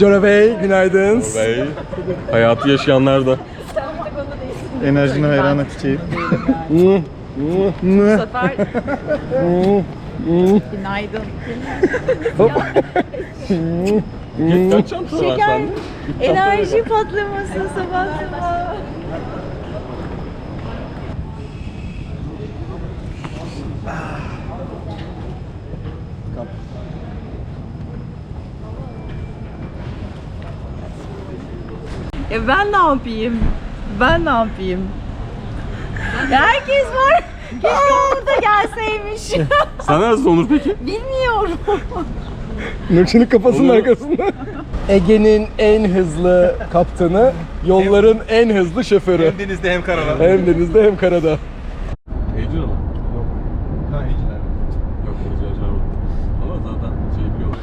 Cora Bey, günaydın. Bey, hayatı yaşayanlar da. Enerjine hayranı çiçeği. Bu sefer günaydın. Kaç çanta var Şeker. sende? Enerji patlaması sabah sabah. Ya ben ne yapayım? Ben ne yapayım? Ya herkes var. Keşke Onur da gelseymiş. Sen nasıl Onur peki? Bilmiyorum. Nurçin'in kafasının arkasında. Ege'nin en hızlı kaptanı, yolların en hızlı şoförü. Hem denizde hem karada. Hem denizde hem karada. Heyecan ama. Yok. Ha iyiler. Yok heyecan var. Ama zaten şey biliyorlar.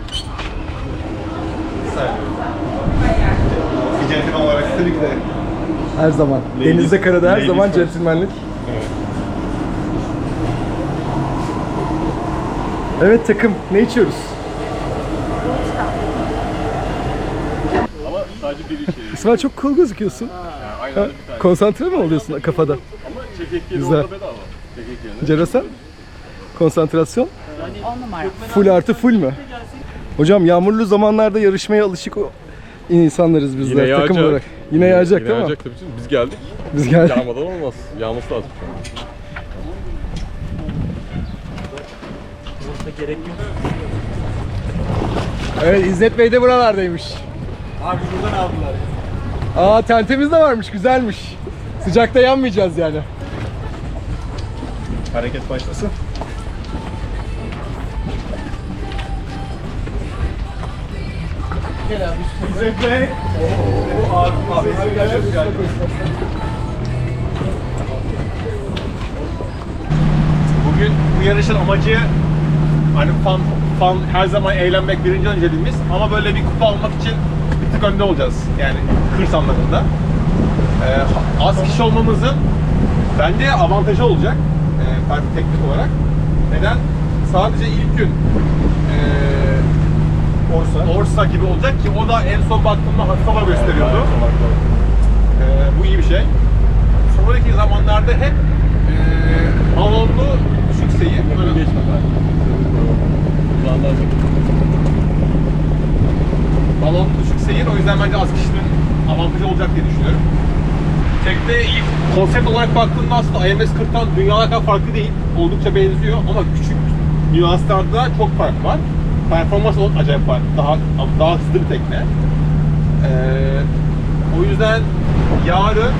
Bir centilmen olarak tabii ki de. Her zaman. Denizde karada her ladies zaman first. centilmenlik. Evet takım, ne içiyoruz? Ama sadece bir içeri. İsmail çok cool gözüküyorsun. Ha, öyle bir tane. konsantre mi oluyorsun kafada? Ama çekek yeri Güzel. orada bedava. Çekek yerine. Cerasan? Konsantrasyon? Full artı full mü? Hocam yağmurlu zamanlarda yarışmaya alışık o- insanlarız bizler Yine takım yağacak. olarak. Yine yağacak Yine değil mi? yağacak tabii canım. Biz geldik. Biz geldik. Yağmadan olmaz. Yağması lazım. Evet İzzet Bey de buralardaymış. Abi buradan aldılar. Aa tentemiz de varmış güzelmiş. Sıcakta yanmayacağız yani. Hareket başlasın. Bugün bu yarışın amacı hani fan, fan her zaman eğlenmek birinci önceliğimiz ama böyle bir kupa almak için bir tık önde olacağız yani hırs anlamında. Ee, az kişi olmamızın bence avantajı olacak e, farklı teknik olarak. Neden? Sadece ilk gün Orsa. Orsa gibi olacak ki o da en son baktığımda hava gösteriyordu. Ee, bu iyi bir şey. Sonraki zamanlarda hep e, balonlu düşük seyir. Böyle Geçme ben. Uzağından balonlu düşük seyir. O yüzden bence az kişinin avantajı olacak diye düşünüyorum. Tekne ilk konsept olarak baktığımda aslında IMS 40'tan dünyalar kadar farklı değil. Oldukça benziyor ama küçük nüanslarda çok fark var. Performans olarak acayip farklı. Daha, daha hızlı bir tekne. Ee, o yüzden yarın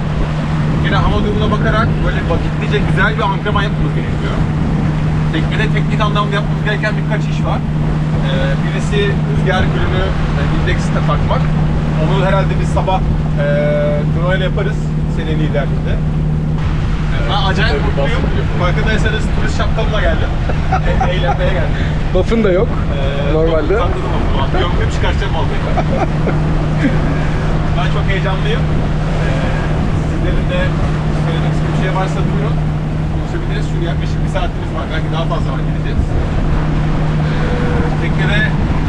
yine hava durumuna bakarak böyle vakitlice güzel bir antrenman yapmamız gerekiyor. Teknede teknik anlamda yapmamız gereken birkaç iş var. Ee, birisi rüzgar gülünü e, indeksine takmak. Onu herhalde biz sabah e, yaparız senin liderliğinde. Acayip mutluyum. Farkındaysanız turist şapkamla geldim. E, eğlenmeye geldim. Buff'ın da yok. Ee, Normalde. ama. Gömdüm çıkartacağım vallahi. ben çok heyecanlıyım. Ee, sizlerin de söylemek istediğiniz bir şey varsa buyurun. Konuşabiliriz. Çünkü yaklaşık bir saatimiz var. Belki daha fazla var gideceğiz. Ee, teknede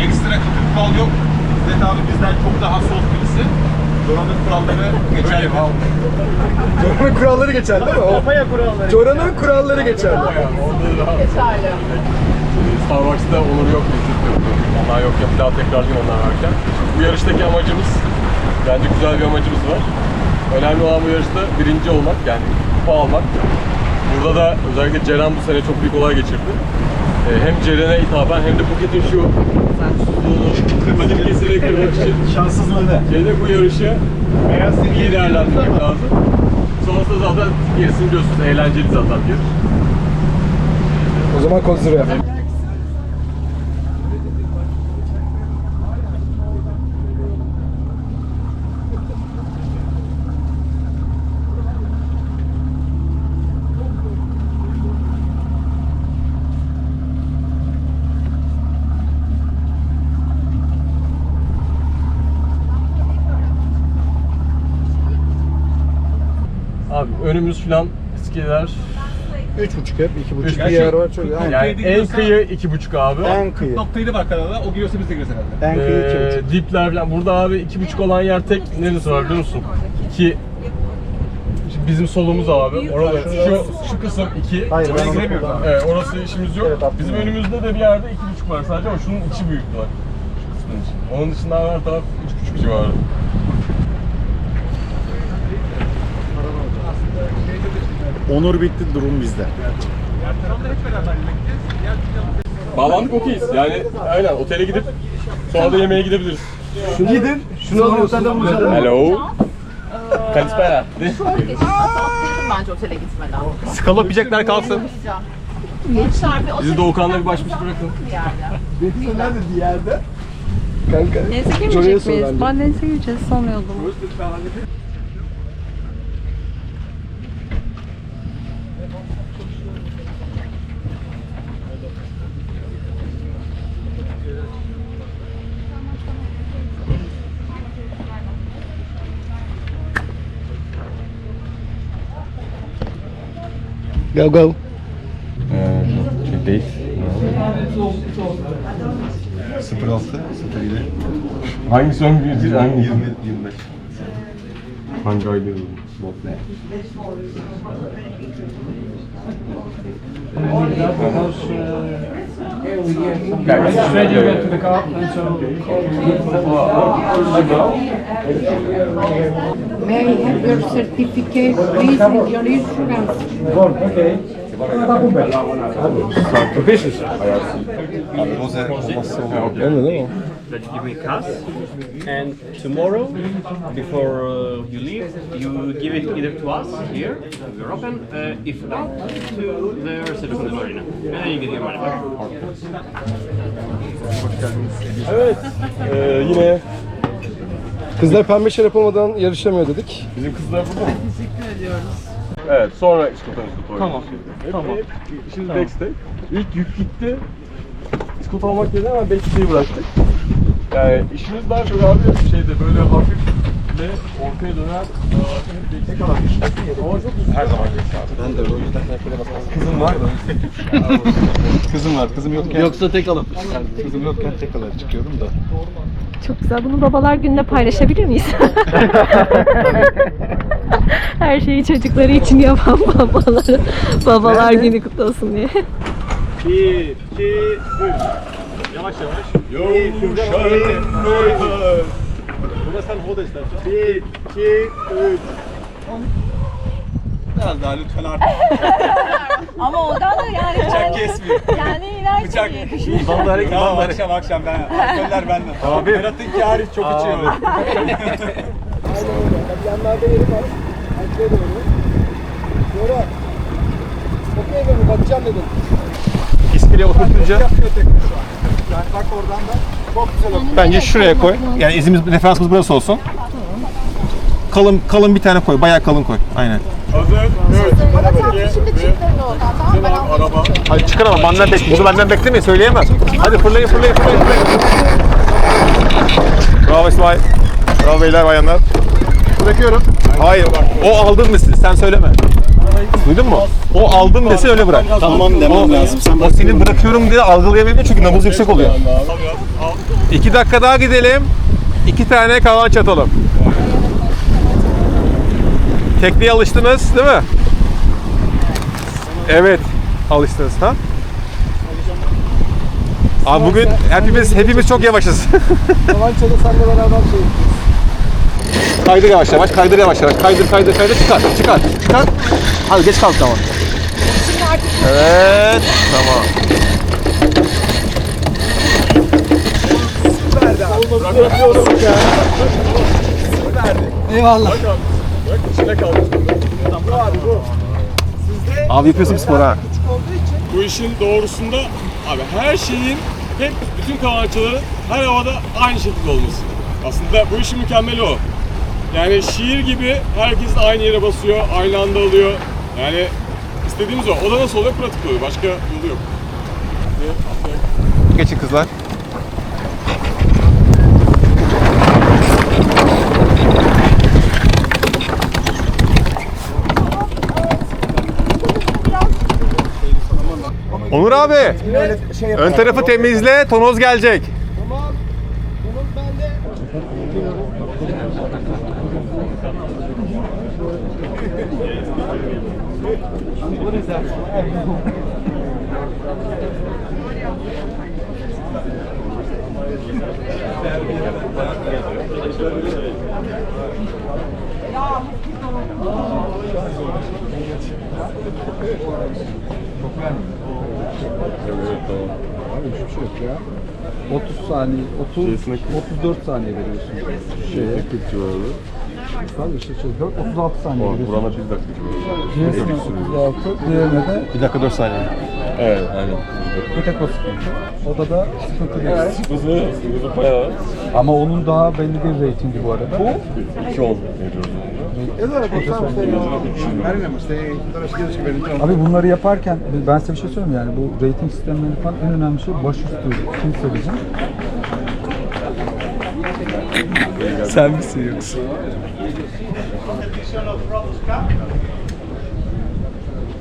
ekstra katı bir kural yok. İzzet abi bizden çok daha soğuk birisi. Doranın kuralları geçerli. Cora'nın kuralları geçerli değil mi? O- Kafaya kuralları. Cora'nın kuralları geçerli. Geçerli. Starbucks'ta Onur yok, yok. Onlar yok ya bir daha tekrarlayayım onlar varken. Bu yarıştaki amacımız, bence güzel bir amacımız var. Önemli olan bu yarışta birinci olmak, yani kupa almak. Burada da özellikle Ceren bu sene çok büyük olay geçirdi. Ee, hem Ceren'e ithafen hem de Phuket'in şu kesinlikle kırmak için Şanssızlığı. şeyde bu yarışı Beyaz iyi değerlendirmek lazım. Sonrasında zaten gerisini biliyorsunuz, eğlenceli zaten bir. O zaman kod zero önümüz filan iskeleler 3.5 hep 2.5 Üç bir yer buçuk. var çok. Aynen. Yani en kıyı iki buçuk abi. En kıyı. Noktayı var kanalda. O giriyorsa biz de gireriz herhalde. En kıyı Ee, 2.5. dipler falan. Burada abi iki buçuk olan yer tek neresi var biliyor musun? İki bizim solumuz abi. Orada şu şu kısım iki. Hayır, ben. Evet, orası işimiz yok. Evet, bizim önümüzde de bir yerde iki buçuk var sadece ama şunun içi büyük var. Şu kısmın içi. Onun dışında her taraf üç buçuk civarı. Onur bitti durum bizde. Bağlandık okeyiz. Yani aynen otele gidip sonra da yemeğe gidebiliriz. Gidin. Şunu alıyorsun. Hello. Kalispera. bence otele gitmeden. Skalop yiyecekler kalsın. Gençler bir Bizi Doğukan'la bir baş başa bırakın. Betty nerede bir yerde? Kanka. Joy'a girmeyecek miyiz? Ben denize gireceğiz sanıyordum. Go go. Değil. 06 Satari'de Hangisi ön bir hangi 20 25. Hangi ayda? May I have your certificate, please, and your insurance? Roze olmazsa olur. Öyle değil mi? That you give me cash, and tomorrow, before uh, you leave, you give it either to us here, we're open, uh, if not, to the reception of the marina, and then you get your money back. Evet. Ee, yine Kızlar pembe şarap olmadan yarışamıyor dedik. bizim kızlar burada. Teşekkür ediyoruz. Evet sonra İskotanızı koyduk. Tamam. Hep, tamam. Hep, şimdi backstage. İlk yük gitti. İskot almak yerine hemen backstage'i bıraktık. Yani işimiz daha çok abi şeyde böyle hafif ve ortaya e. Ama çok güzel. Her zaman Ben de o yüzden Kızım var da. Kızım var. Kızım yokken. Yoksa tek alıp. Kızım yokken tek alarak çıkıyordum da. Çok güzel. Bunu babalar gününe paylaşabilir miyiz? Her şeyi çocukları için yapan babalar. Babalar günü kutlu olsun diye. 1, 2, 3. Yavaş yavaş. Burada sen hold istersen. 1, 2, 3. Biraz daha lütfen artık. Ama ondan da yani Bıçak kesmiyor. Yani ileride diye düşünüyorum. Banları tamam, akşam akşam ben. Alkoller benden. Abi. Berat'ın ki hariç çok içiyor. Yanlarda yeri var. Arkaya doğru. Sonra. Okey mi? Bakacağım dedim. İspire oturtunca Yani bak oradan da çok güzel oldu. bence şuraya koy. Yani izimiz, referansımız burası olsun. Kalın kalın bir tane koy. Bayağı kalın koy. Aynen. Hazır. Evet. Şimdi çiftlerin oradan tamam ben. Hadi çıkar ama benden bekle. Bunu benden beklemeyin. Söyleyemem. Hadi fırlayın fırlayın fırlayın. fırlayın. Bravo İsmail. Bravo beyler bayanlar. Bırakıyorum. Hayır. O aldım desin. Sen söyleme. Duydun mu? O aldım desin öyle bırak. Tamam demem lazım. Sen o senin bırakıyorum diye algılayamayabilir çünkü nabız yüksek oluyor. İki dakika daha gidelim. İki tane kavan çatalım. Tekneye alıştınız değil mi? Evet. Alıştınız ha? Abi bugün hepimiz hepimiz çok yavaşız. Kıvanç'la senle beraber şey kaydır yavaş yavaş, kaydır yavaş yavaş. Kaydır kaydır kaydır çıkar çıkar çıkar. Hadi geç kalk tamam. Evet tamam. Bak içine kalmış. Abi yapıyorsun bir spor ha. Bu işin doğrusunda abi her şeyin hep bütün kavançaların her havada aynı şekilde olması. Aslında bu işin mükemmeli o. Yani şiir gibi herkes de aynı yere basıyor, aynı anda alıyor. Yani istediğimiz o. O da nasıl oluyor? Pratik oluyor. Başka yolu yok. Geçin kızlar. Onur abi. Şey Ön tarafı temizle. Tonoz gelecek. Tamam. Bunun bende. Abi hiçbir şey yok ya. 30 saniye, 30, 34 saniye veriyorsun. Şeye. 40 civarı. Tabii işte şey, 4, 36 saniye veriyorsun. Burana bir dakika civarı. Diğerisine 36, diğerine de 1 dakika 4 saniye. Evet, aynen. bir tek o sıkıntı. Odada sıkıntı değil. Hızlı, hızlı bayağı. Ama onun daha belli bir reytingi bu arada. Bu? 2 10 veriyoruz. Abi bunları yaparken ben size bir şey söyleyeyim yani bu rating sistemleri falan en önemli şey başüstü kimse bizim. Sen misin yoksa?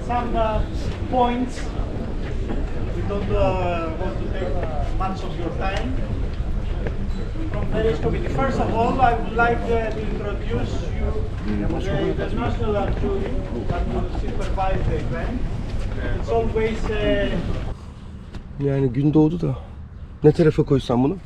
some uh, points. We don't uh, want to take much of your time. From the first of all, I would like uh, to introduce the international jury that will supervise the event. It's always Yani gün doğdu da. Ne tarafa koysam bunu?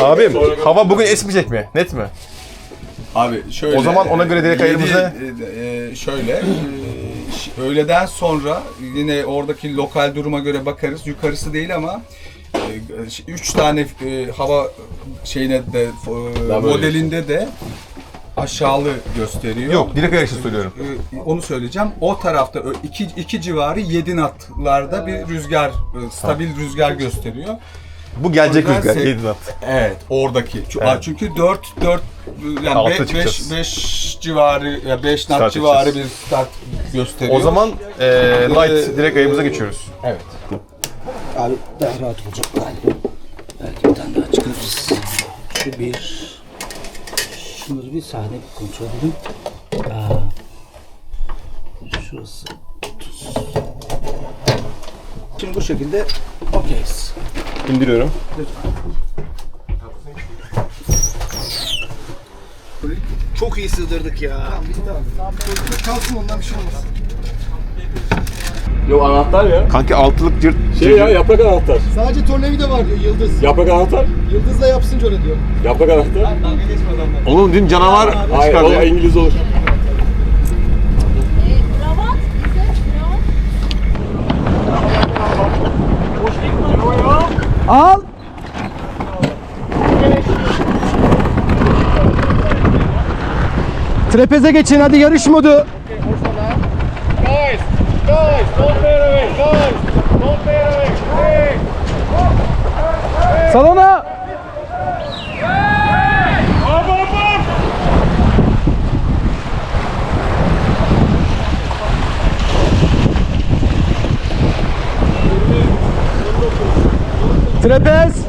Abim hava bugün esmeyecek mi? Net mi? Abi şöyle. O zaman ona göre direkt yedi, ayırımızı- e, e, şöyle. e, ş- öğleden sonra yine oradaki lokal duruma göre bakarız. Yukarısı değil ama e, üç tane e, hava şeyine de e, modelinde de aşağılı gösteriyor. Yok direkt ayarışı söylüyorum. E, onu söyleyeceğim. O tarafta ö- iki, iki civarı 7 knotlarda bir rüzgar, e, stabil rüzgar gösteriyor. Bu gelecek rüzgar se- 7 knot. Evet, oradaki. Çu- Evet. Çünkü 4 4 yani Altta 5 çıkacağız. 5 civarı ya 5 knot Start civarı edeceğiz. bir start gösteriyor. O zaman eee light direkt ayarımıza geçiyoruz. evet. Abi daha rahat olacak galiba. Belki bir tane daha çıkarırız. Şu bir. Şunu bir saniye bir kontrol edelim. Aa. Şurası 30. Şimdi bu şekilde okeyiz. İndiriyorum. Çok iyi sığdırdık ya. Kalsın ondan bir şey olmaz. Yok anahtar ya. Kanki altılık cırt. Şey ya yaprak anahtar. Sadece tornavida var diyor Yıldız. Yaprak anahtar. Yıldızla yapsın öyle diyor. Yaprak anahtar. Oğlum dün canavar Hayır çıkardı o ya. İngiliz olur. Trapeze geçin hadi yarış modu. Salona. Trapez.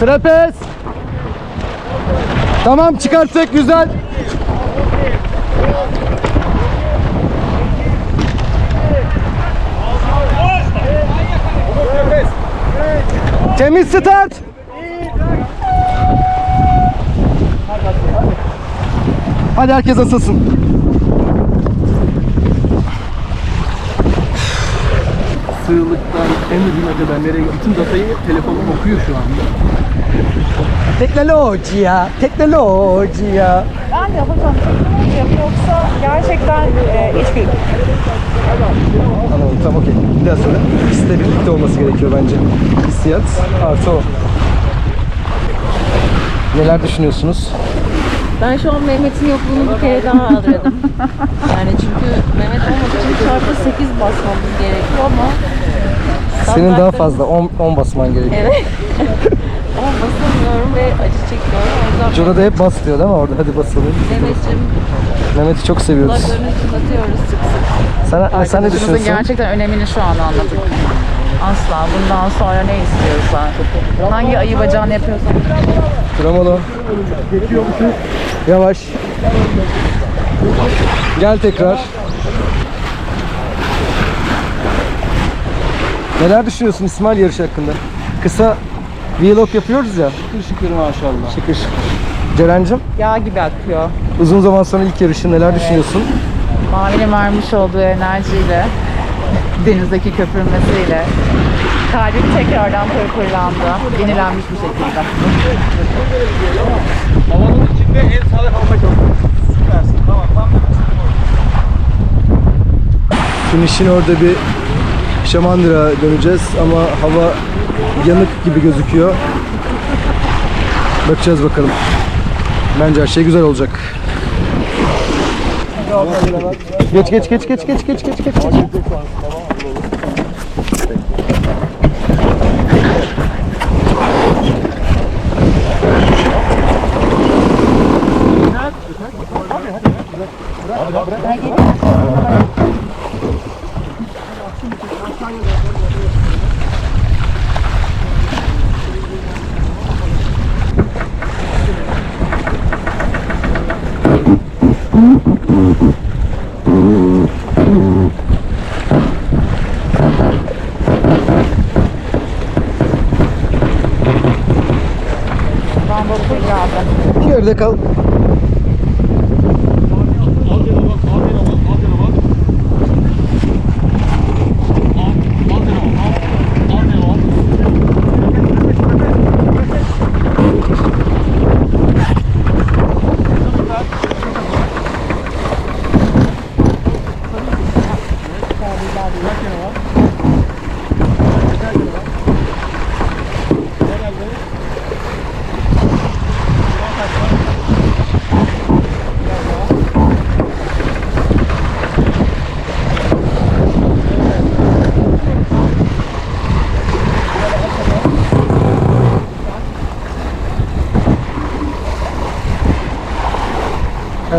Trapez. Tamam çıkarttık güzel. Temiz start. Hadi herkes asılsın. Sığlıktan en ucuna kadar nereye bütün datayı telefonum okuyor şu anda. Teknoloji ya, teknoloji ya. Ben de hocam teknoloji yoksa gerçekten e, hiç bilmiyorum. Anladım tamam okey. Bir daha söyle. İkisi de birlikte olması gerekiyor bence. Hissiyat artı o. Neler düşünüyorsunuz? Ben şu an Mehmet'in yokluğunu bir kere daha aradım. Yani çünkü Mehmet olmadığı için çarpı 8 basmamız gerekiyor ama Senin daha standartlarımız- fazla 10 10 basman gerekiyor. Evet. ama basamıyorum ve acı çekiyorum. O yüzden hep bas diyor değil mi orada? Hadi basalım. Mehmet'ciğim Mehmet'i çok seviyoruz. kulaklarını çınlatıyoruz sık sık. Sen, sen ne düşünüyorsun? gerçekten önemini şu an anladık. Asla. Bundan sonra ne istiyorsan. Hangi ayı bacağını yapıyorsan. Tremolo. Yavaş. Gel tekrar. Neler düşünüyorsun İsmail yarış hakkında? Kısa vlog yapıyoruz ya. Şükür şükür maşallah. Şıkır şıkır. Ceren'cim Yağ gibi akıyor. uzun zaman sonra ilk yarışın neler düşünüyorsun? Mavi'nin vermiş olduğu enerjiyle, denizdeki köpürmesiyle kalbim tekrardan pırpırlandı. Yenilenmiş bir şekilde. Havanın içinde en sağlık almak yok. Süpersin. Tamam. Tam da Finish'in orada bir Şamandıra döneceğiz ama hava yanık gibi gözüküyor. Bakacağız bakalım. Bence her şey güzel olacak. Geç geç geç geç geç geç geç geç.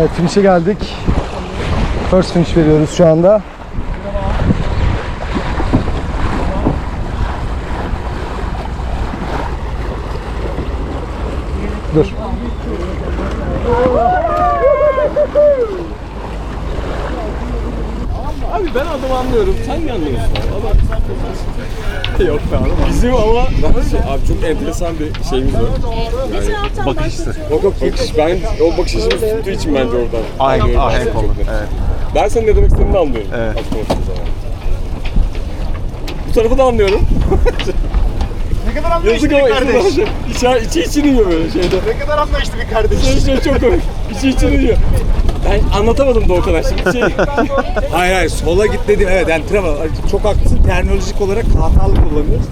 Evet finish'e geldik. First finish veriyoruz şu anda. Dur. Abi ben adamı anlıyorum. Sen mi anlıyorsun? Yok be abi. Bizim ama abi çok enteresan bir şeyimiz var. Bakış açısı. Yok yok bakış. Ben o bakış açımız tuttuğu için bence oradan. Ahenk, ahenk oldu. Evet. Ben senin ne demek istediğini anlıyorum. Evet. Zaman. Bu tarafı da anlıyorum. Ne kadar anlayışlı Yazık ama bir kardeş. içi, içi, içi için yiyor böyle şeyde. Ne kadar anlayışlı bir kardeş. Şey, şey çok komik. İçi için yiyor. Ben anlatamadım da o kadar şimdi. Şey, Hayır hayır sola git dedim evet yani travel çok haklısın terminolojik olarak hatalı kullanıyoruz.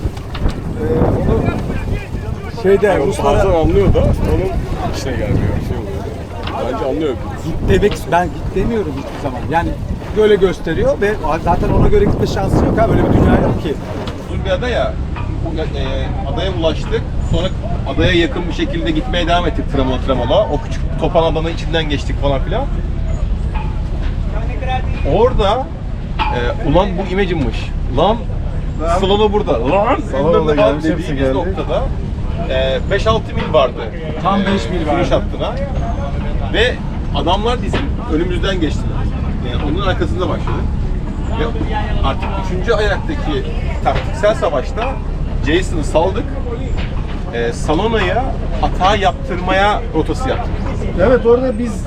Ee, onu şeyde yani Ruslara bazen anlıyor da onun işine gelmiyor. Şey oluyor. Bence anlıyor. git demek ben git demiyorum hiçbir zaman. Yani böyle gösteriyor ve zaten ona göre gitme şansı yok ha böyle bir dünya yok ki. Uzun bir ada ya. E, adaya ulaştık. Sonra adaya yakın bir şekilde gitmeye devam ettik tramola tramola. O küçük topan adanın içinden geçtik falan filan. Orada e, ulan bu Imagine'mış. Lan Salona burada. Lan ne gelmiş, hepsi dediğimiz geldi. noktada 5-6 mil vardı. Tam E, beş mil finish vardı. hattına. Ve adamlar bizim önümüzden geçtiler. Yani onun arkasında başladı. Ve artık üçüncü ayaktaki taktiksel savaşta Jason'ı saldık. E, Salona'ya hata yaptırmaya rotası yaptık. Evet orada biz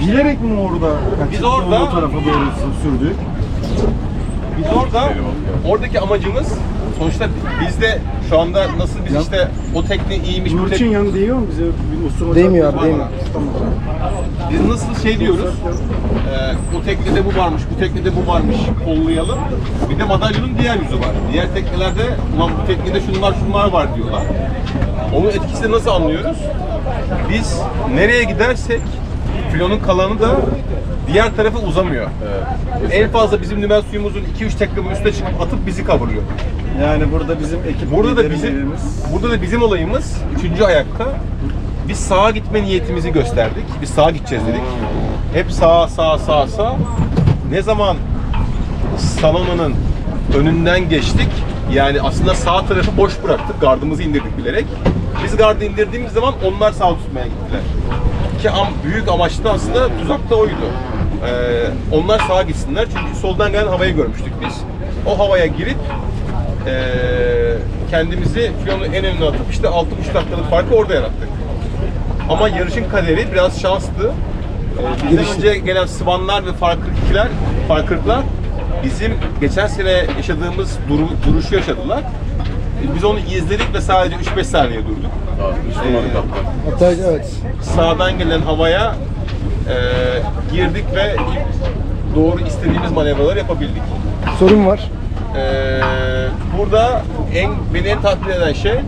bilerek mi orada Biz orada- o tarafa doğru sürdük? Biz orada oradaki amacımız sonuçta bizde şu anda nasıl biz işte o tekne iyiymiş bu Nurçin tekne yanı değiyor mu bize? Bir usulü Değmiyor var abi değmiyor. bana. biz nasıl şey diyoruz e, o teknede bu varmış bu teknede bu varmış kollayalım bir de madalyonun diğer yüzü var diğer teknelerde ulan bu teknede şunlar şunlar var diyorlar onun etkisini nasıl anlıyoruz biz nereye gidersek filonun kalanı da diğer tarafa uzamıyor. En fazla bizim nümen suyumuzun 2-3 teknenin üstüne çıkıp atıp bizi kavuruyor. Yani burada bizim ekip Burada da bizim burada da bizim olayımız üçüncü ayakta biz sağa gitme niyetimizi gösterdik. Biz sağa gideceğiz dedik. Hep sağa sağa sağa sağ. Ne zaman salonunun önünden geçtik Yani aslında sağ tarafı boş bıraktık. Gardımızı indirdik bilerek. Biz gardı indirdiğimiz zaman onlar sağ tutmaya gittiler. Ki am, büyük amaçlı da aslında tuzak da oydu. Ee, onlar sağa gitsinler çünkü soldan gelen havayı görmüştük biz. O havaya girip ee, kendimizi filonun en önüne atıp işte 6,5 dakikalık farkı orada yarattık. Ama yarışın kaderi biraz şanslı. Ee, bizden önce gelen sıvanlar ve farklıklar, farklılıklar bizim geçen sene yaşadığımız duru, duruşu yaşadılar. Ee, Biz onu izledik ve sadece 3-5 saniye durduk. Ee, Hatta evet. sağdan gelen havaya e, girdik ve doğru istediğimiz manevraları yapabildik. Sorun var. Ee, burada en beni en tatmin eden şey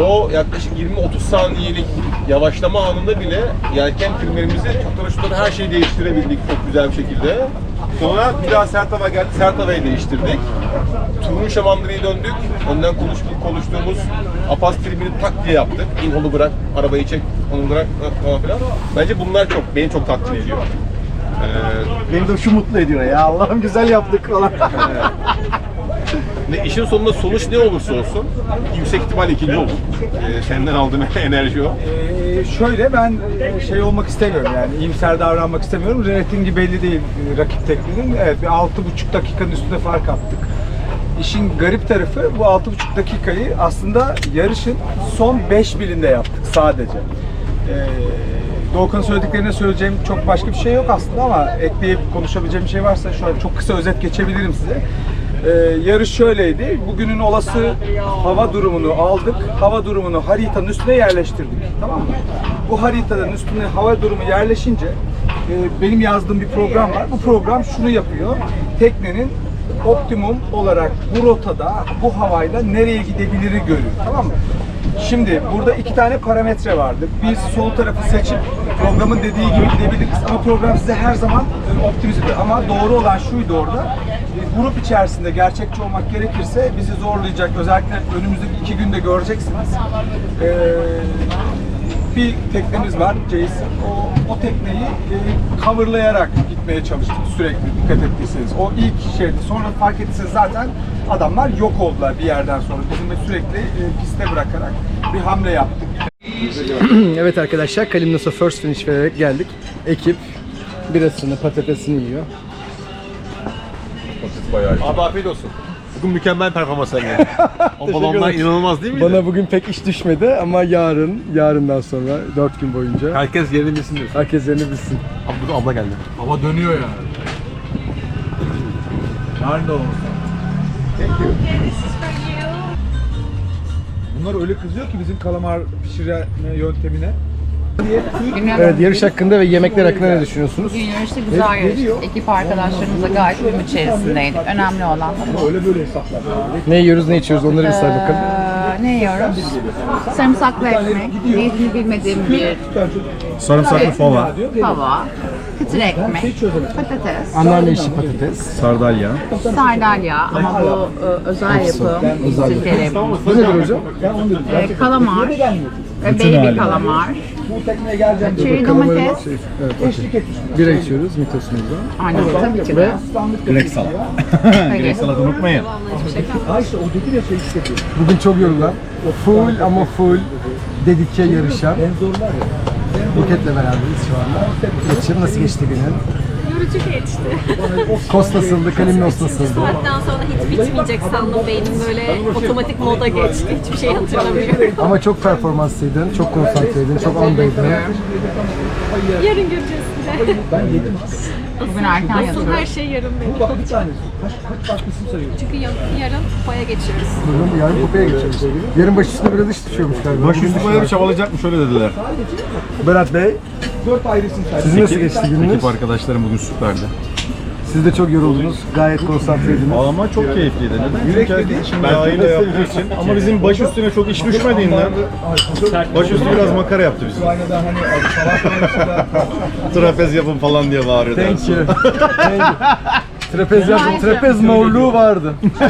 o yaklaşık 20-30 saniyelik yavaşlama anında bile yelken filmlerimizi çatara her şeyi değiştirebildik çok güzel bir şekilde. Sonra bir daha sert hava geldi, sert havayı değiştirdik. Turun şamandırıyı döndük. Önden konuştuğumuz Apas filmini tak diye yaptık. İn onu bırak, arabayı çek, bırak falan filan. Bence bunlar çok, beni çok tatmin ediyor. Ee, Beni de şu mutlu ediyor ya. Allah'ım güzel yaptık falan. Ve işin sonunda sonuç ne olursa olsun yüksek ihtimal ikinci olur. Ee, senden aldığım enerji o. Ee, şöyle ben e, şey olmak istemiyorum yani iyimser davranmak istemiyorum. Ratingi belli değil e, rakip teknenin. Evet bir 6,5 dakikanın üstünde fark attık. İşin garip tarafı bu 6,5 dakikayı aslında yarışın son 5 bilinde yaptık sadece. Ee, Doğukan'ın söylediklerine söyleyeceğim çok başka bir şey yok aslında ama ekleyip konuşabileceğim bir şey varsa şöyle çok kısa özet geçebilirim size. Ee, yarış şöyleydi. Bugünün olası hava durumunu aldık. Hava durumunu haritanın üstüne yerleştirdik. Tamam mı? Bu haritanın üstüne hava durumu yerleşince e, benim yazdığım bir program var. Bu program şunu yapıyor. Teknenin optimum olarak bu rotada bu havayla nereye gidebiliri görüyor. Tamam mı? Şimdi burada iki tane parametre vardı. Biz sol tarafı seçip programın dediği gibi gidebiliriz ama program size her zaman e, optimize ediyor. Ama doğru olan şuydu orada. Grup içerisinde gerçekçi olmak gerekirse bizi zorlayacak. Özellikle önümüzdeki iki günde göreceksiniz. Ee, bir teknemiz var Jason. O, o tekneyi e, coverlayarak gitmeye çalıştık sürekli dikkat ettiyseniz. O ilk şeydi. Sonra fark ettiyseniz zaten adamlar yok oldular bir yerden sonra. Bizim de sürekli e, piste bırakarak bir hamle yaptık. evet arkadaşlar Kalimnos'a first finish vererek geldik. Ekip birasını, patatesini yiyor. Patates bayağı iyi. Abi afiyet olsun. Bugün mükemmel performans sergiledin. o balonlar inanılmaz değil miydi? Bana bugün pek iş düşmedi ama yarın, yarından sonra 4 gün boyunca Herkes yerini bilsin diyorsun. herkes yerini bilsin. Abi burada abla geldi. Hava dönüyor yani. Nerede olsun? Bunlar öyle kızıyor ki bizim kalamar pişirme yöntemine. Evet yarış hakkında ve yemekler hakkında ne düşünüyorsunuz? Bugün yarışta güzel Ne- ne yarıştık. Ekip arkadaşlarımızla gayet uyum içerisindeydik. Önemli olan bu. Öyle böyle hesaplar. Ne yiyoruz ne içiyoruz onları bir say bakalım. Ee, ne yiyoruz? Sarımsaklı ekmek, neyini bilmediğim bir Sarımsaklı fava, hava, kıtır ekmek, patates, Anneanne işi patates. sardalya. sardalya ama bu e, özel yapım, sirkeli. Bu nedir hocam? E, kalamar ve baby kalamar, çeri domates, Bira içiyoruz mitosumuzda. aynen tabii ki de. Grek salat. Grek salat unutmayın. Bugün çok yorulan, full ama full dedike yarışan. Buket'le beraberiz şu anda. Geçim nasıl geçti günün? Yorucu geçti. Kos nasıldı, Kalimnos Bu nasıldı? saatten sonra hiç bitmeyecek sandım. Beynim böyle otomatik moda geçti. Hiçbir şey hatırlamıyorum. Ama çok performanslıydın, çok konsantreydin, çok andaydın. Yarın göreceğiz size. Bugün erken Asıl yatıyoruz. her şey yarın benim. Çünkü yarın, yarın kupaya geçiyoruz. Bugün yarın kupaya geçiyoruz. Yarın baş üstüne biraz iş düşüyormuş galiba. Baş üstü bayağı bir çabalayacakmış öyle dediler. Berat Bey, sizin nasıl geçti gününüz? Ekip arkadaşlarım bugün süperdi. Siz de çok yoruldunuz, gayet konsantreydiniz. Ama çok keyifliydi. Neden? Çünkü şimdi aile yaptığı için. Ama bizim baş üstüne çok iş düşmediğinden baş üstü biraz makara yaptı bizi. Trapez yapın falan diye bağırıyordu. Thank you. Thank you. Trapez yaptım, trapez morluğu vardı.